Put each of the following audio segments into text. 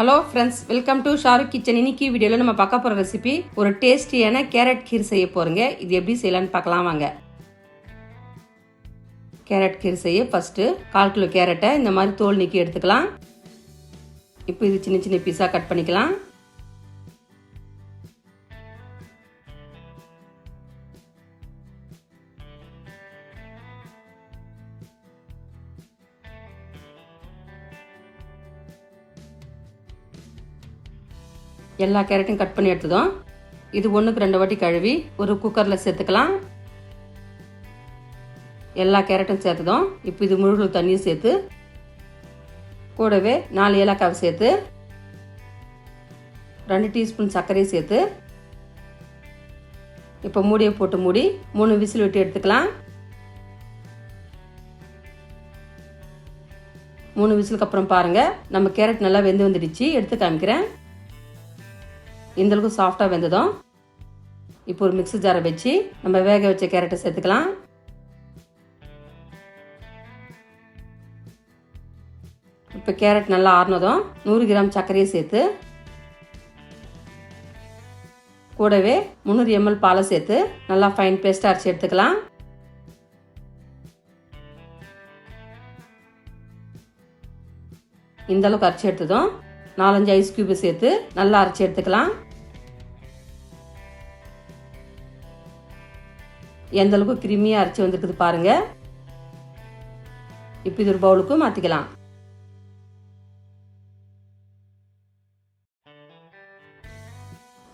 Hello friends welcome to Shahrukh kitchen இன்னைக்கு வீடியோவில் நம்ம பார்க்க போகிற ரெசிபி ஒரு டேஸ்டியான கேரட் கீர் செய்ய போகிறோங்க இது எப்படி செய்யலான்னு பார்க்கலாம் வாங்க. கேரட் கீர் செய்ய ஃபஸ்ட்டு கால் கிலோ கேரட்டை இந்த மாதிரி தோல் நீக்கி எடுத்துக்கலாம். இப்போ இது சின்ன சின்ன பீஸாக கட் பண்ணிக்கலாம். எல்லா கேரட்டையும் கட் பண்ணி எடுத்ததும். இது ஒன்றுக்கு ரெண்டு வாட்டி கழுவி ஒரு குக்கரில் சேர்த்துக்கலாம். எல்லா கேரட்டும் சேர்த்ததும். இப்போ இது முழு தண்ணியும் சேர்த்து கூடவே நாலு ஏலக்காவை சேர்த்து ரெண்டு டீஸ்பூன் சர்க்கரையும் சேர்த்து இப்போ மூடியை போட்டு மூடி மூணு விசில் விட்டு எடுத்துக்கலாம். மூணு விசிலுக்கு அப்புறம் பாருங்கள் நம்ம கேரட் நல்லா வெந்து வந்துடுச்சு. எடுத்து காமிக்கிறேன். இந்தளவுக்கு சாஃப்டாக வெந்ததும் இப்போ ஒரு மிக்ஸி ஜாரை வச்சு நம்ம வேக வச்ச கேரட்டை சேர்த்துக்கலாம். இப்போ கேரட் நல்லா ஆறுனதும் நூறு கிராம் சர்க்கரையை சேர்த்து கூடவே முந்நூறு எம்எல் பாலை சேர்த்து நல்லா ஃபைன் பேஸ்ட்டாக அரைச்சி எடுத்துக்கலாம். இந்த அளவுக்கு அரைச்சி எடுத்ததும் நாலஞ்சு ஐஸ் கியூபை சேர்த்து நல்லா அரைச்சி எடுத்துக்கலாம். எந்த அளவுக்கு கிருமியாக அரைச்சி வந்துருக்குது பாருங்க. இப்போ இது ஒரு பவுலுக்கு மாற்றிக்கலாம்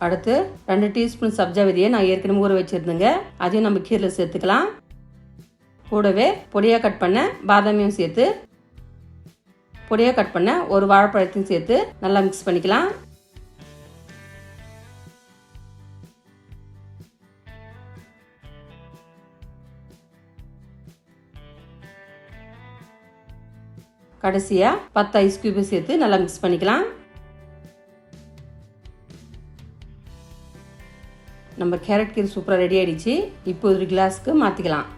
அடுத்து ரெண்டு டீஸ்பூன் சப்ஜா விதியை நான் ஏற்கனவே ஊற வச்சுருந்தேங்க. அதையும் நம்ம கீரில் சேர்த்துக்கலாம். கூடவே பொடியாக கட் பண்ண பாதாமியும் சேர்த்து பொடியாக கட் பண்ண ஒரு வாழைப்பழத்தையும் சேர்த்து நல்லா மிக்ஸ் பண்ணிக்கலாம். கடைசியாக பத்து ஐஸ் கியூபை சேர்த்து நல்லா மிக்ஸ் பண்ணிக்கலாம். நம்ம கேரட் கீரை சூப்பராக ரெடி ஆகிடுச்சு இப்போ ஒரு கிளாஸ்க்கு மாற்றிக்கலாம்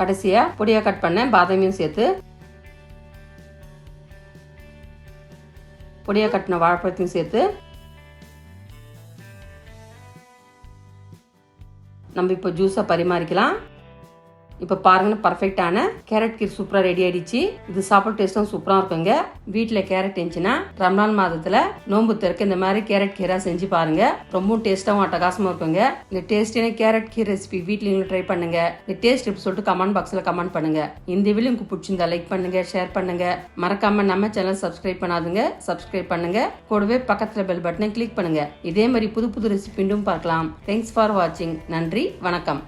கடைசியாக பொடியாக கட் பண்ண பாதாமியும் சேர்த்து பொடியாக கட்டின வாழைப்பழத்தையும் சேர்த்து நம்ம இப்போ ஜூஸை பரிமாறிக்கலாம். இப்போ பாருங்கன்னு பர்ஃபெக்டான கேரட் கீர் சூப்பராக ரெடி ஆயிடுச்சு. இது சாப்பிட டேஸ்ட்டும் சூப்பராக இருக்குங்க. வீட்டில் கேரட் இருந்துச்சுன்னா ரம்லான் மாதத்தில் நோம்பு திறக்க இந்த மாதிரி கேரட் கீரா செஞ்சு பாருங்க. ரொம்பவும் டேஸ்ட்டாகவும் அட்டகாசமாக இருக்குங்க. இந்த டேஸ்டியான கேரட் கீர் ரெசிபி வீட்டில் நீங்களும் ட்ரை பண்ணுங்க. இந்த டேஸ்ட் எப்படி சொல்லிட்டு கமெண்ட் பாக்ஸில் கமெண்ட் பண்ணுங்க. இந்த வீடியோ உங்களுக்கு பிடிச்சிருந்தா லைக் பண்ணுங்க ஷேர் பண்ணுங்க. மறக்காம நம்ம சேனல் சப்ஸ்கிரைப் பண்ணாதுங்க. சப்ஸ்கிரைப் பண்ணுங்க. கூடவே பக்கத்தில் பெல் பட்டனை கிளிக் பண்ணுங்க. இதே மாதிரி புது புது ரெசிபி பார்க்கலாம். தேங்க்ஸ் ஃபார் வாட்சிங் நன்றி வணக்கம்.